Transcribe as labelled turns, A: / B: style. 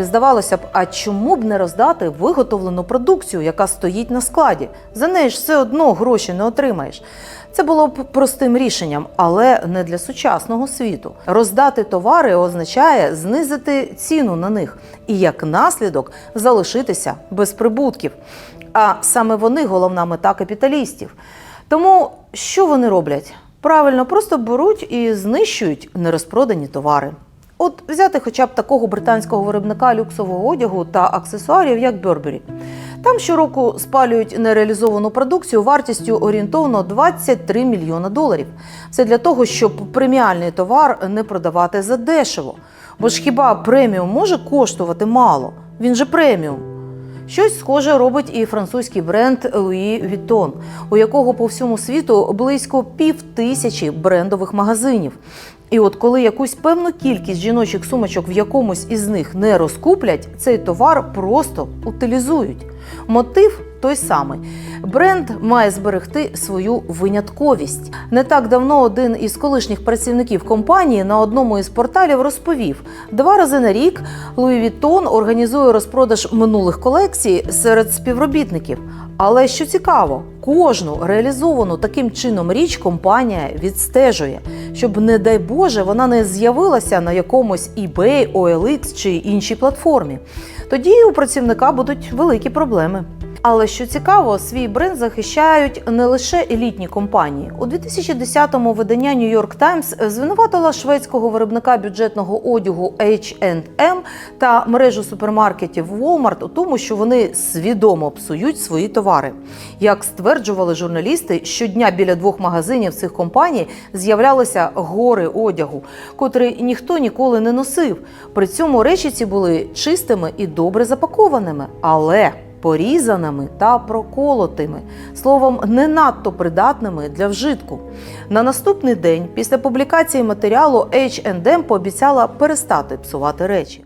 A: Здавалося б, а чому б не роздати виготовлену продукцію, яка стоїть на складі? За неї ж все одно гроші не отримаєш. Це було б простим рішенням, але не для сучасного світу. Роздати товари означає знизити ціну на них і як наслідок залишитися без прибутків. А саме вони головна мета капіталістів. Тому що вони роблять? Правильно, просто беруть і знищують нерозпродані товари. От взяти хоча б такого британського виробника люксового одягу та аксесуарів, як Бербері. Там щороку спалюють нереалізовану продукцію вартістю орієнтовно 23 мільйона доларів. Все для того, щоб преміальний товар не продавати за дешево. Бо ж хіба преміум може коштувати мало? Він же преміум. Щось схоже робить і французький бренд Louis Vuitton, у якого по всьому світу близько пів тисячі брендових магазинів. І от коли якусь певну кількість жіночих сумочок в якомусь із них не розкуплять, цей товар просто утилізують. Мотив той самий. Бренд має зберегти свою винятковість. Не так давно один із колишніх працівників компанії на одному із порталів розповів: два рази на рік Louis Vuitton організує розпродаж минулих колекцій серед співробітників. Але що цікаво, кожну реалізовану таким чином річ компанія відстежує, щоб, не дай Боже, вона не з'явилася на якомусь eBay, OLX чи іншій платформі. Тоді у працівника будуть великі проблеми. Але що цікаво, свій бренд захищають не лише елітні компанії. У 2010-му видання New York Times звинуватила шведського виробника бюджетного одягу H&M та мережу супермаркетів Walmart у тому, що вони свідомо псують свої товари. Як стверджували журналісти, щодня біля двох магазинів цих компаній з'являлися гори одягу, котрий ніхто ніколи не носив. При цьому речі ці були чистими і добре запакованими. Але порізаними та проколотими, словом, не надто придатними для вжитку. На наступний день, після публікації матеріалу H&M пообіцяла перестати псувати речі.